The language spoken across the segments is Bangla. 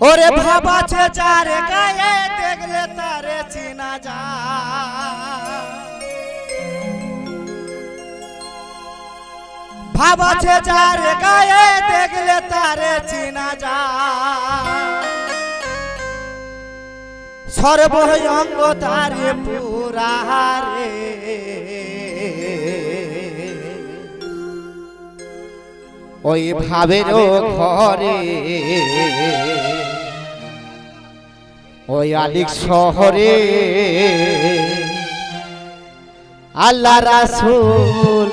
ওরে ভাবাছে যারে গায়ে দেখলে তারে চিনা যা ভাবাছে যারে গায়ে দেখলে তারে চিনা যা সর্বঙ্গ তারে পুরারে ওই ভাবের ঘরে। ওই আলিক শহরে। আল্লাহ রাসূল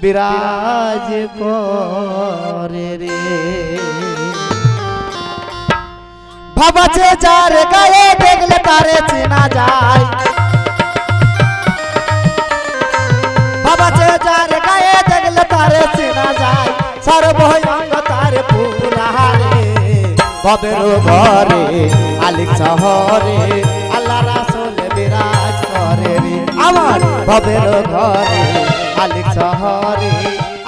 বিরাজ করে রে। ভাবাছে যার গায়ে দেখলে তারে ভবের ঘরে আলিক শহরে, আল্লাহ রাসুল বিরাজ করে রে। আমার কবের ঘরে আলিক শহরে,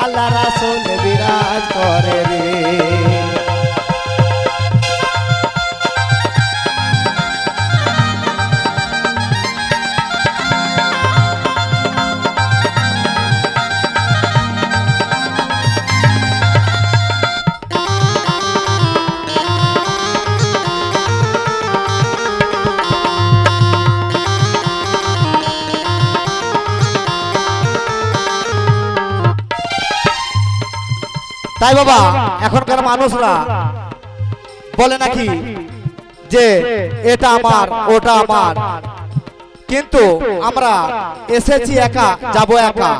আল্লাহ রাসুল বিরাজ করে রে। তাই বাবা এখনকার মানুষরা বলে নাকি যে এটা আমার ওটা আমার। কিন্তু আমরা এসেছি একা যাব একা।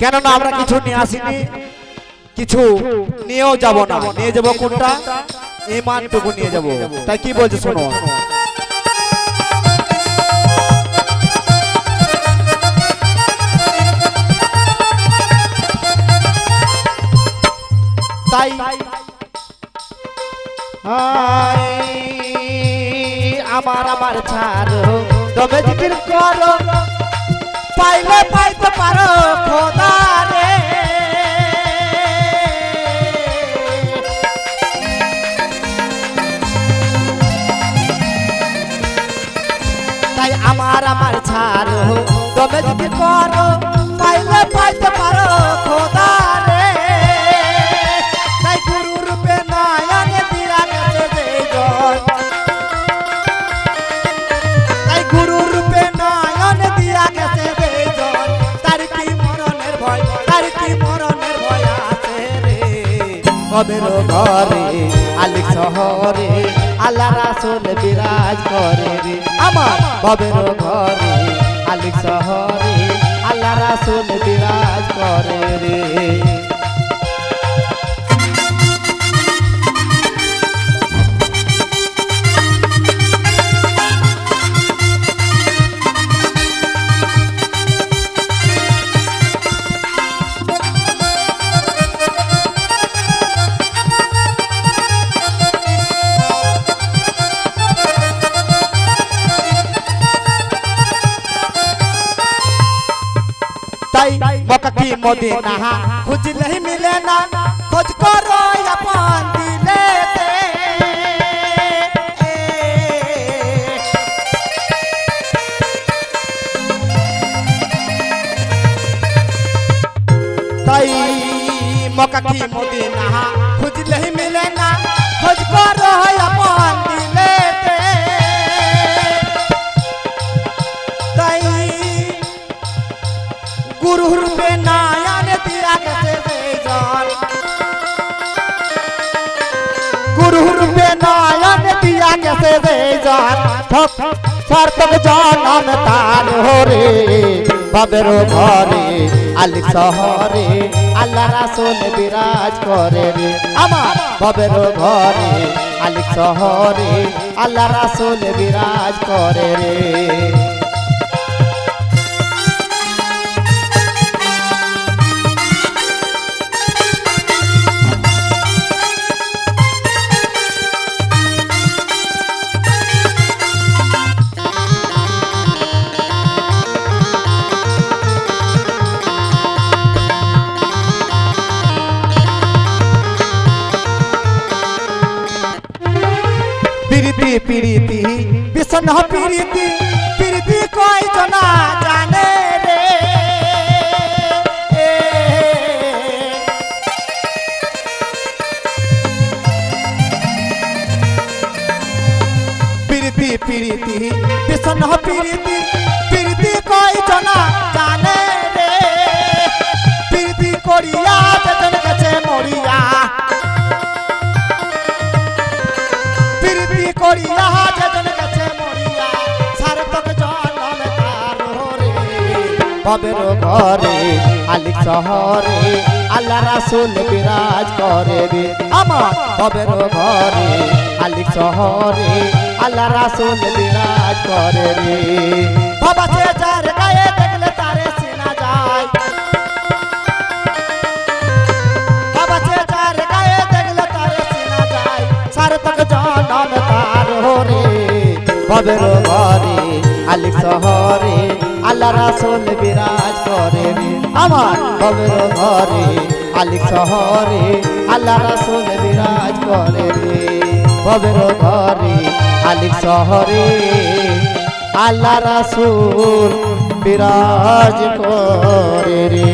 কেননা আমরা কিছু নিয়ে আসিনি কিছু নিয়েও যাব না। নিয়ে যাব কোনটা? ইমানটুকু নিয়ে যাব। তাই কি বলছে শোনো? তাই আমার আমার ছাড়ো। তবে জিকির করো। পাইলে পাইতে পারো খোদা রে। কবের ঘরে, আলিক শহরে আল্লাহ রাসুল বিরাজ করে রে। আমার কবের ঘরে, আলিক শহরে আল্লাহ রাসুল বিরাজ করে রে। मक्की मदीना। खुज नहीं मिले ना खोज करो अपन दिले तई मक्की मदीना। खुज नहीं मिले ना खोज करो अपन গুরু রূপে নায়ান দিয়া গেছে বেজন গুরু রূপে নায়ান দিয়া গেছে বেজন সার্থক জনম তার হরে বাবের ঘরে, আলিক শহরে, আল্লাহ রাসূল বিরাজ আল্লাহ রাসূল বিরাজ করে রে। প্রীতি? প্রীতি বিষণ প্রীতি। প্রীতি কয় জনা জানে রে। প্রীতি প্রীতি। বিষণ প্রীতি। প্রীতি কয় জনা জানে রে। প্রীতি করিয়া যেজন গেছে মরিয়া কবের ঘরে আলিক শহরে আল্লাহ রাসুল বিরাজ করে রে। আমার কবের ঘরে আলিক শহরে আল্লাহ রাসুল বিরাজ করে রে। বাবা সে যার গায়ে দেখলে তারে সিনা যায়। বাবা সে যার গায়ে দেখলে তারে সিনা যায়। সার্থক জনম তার রে কবের ঘরে আলিক শহরে আল্লাহ রাসুল বিরাজ করে আমার কবর ঘরে আলি শহরে আল্লাহ রাসুল বিরাজ করে কবের ঘরে আলি শহরে আল্লাহ রাসুল বিরাজ করে রে।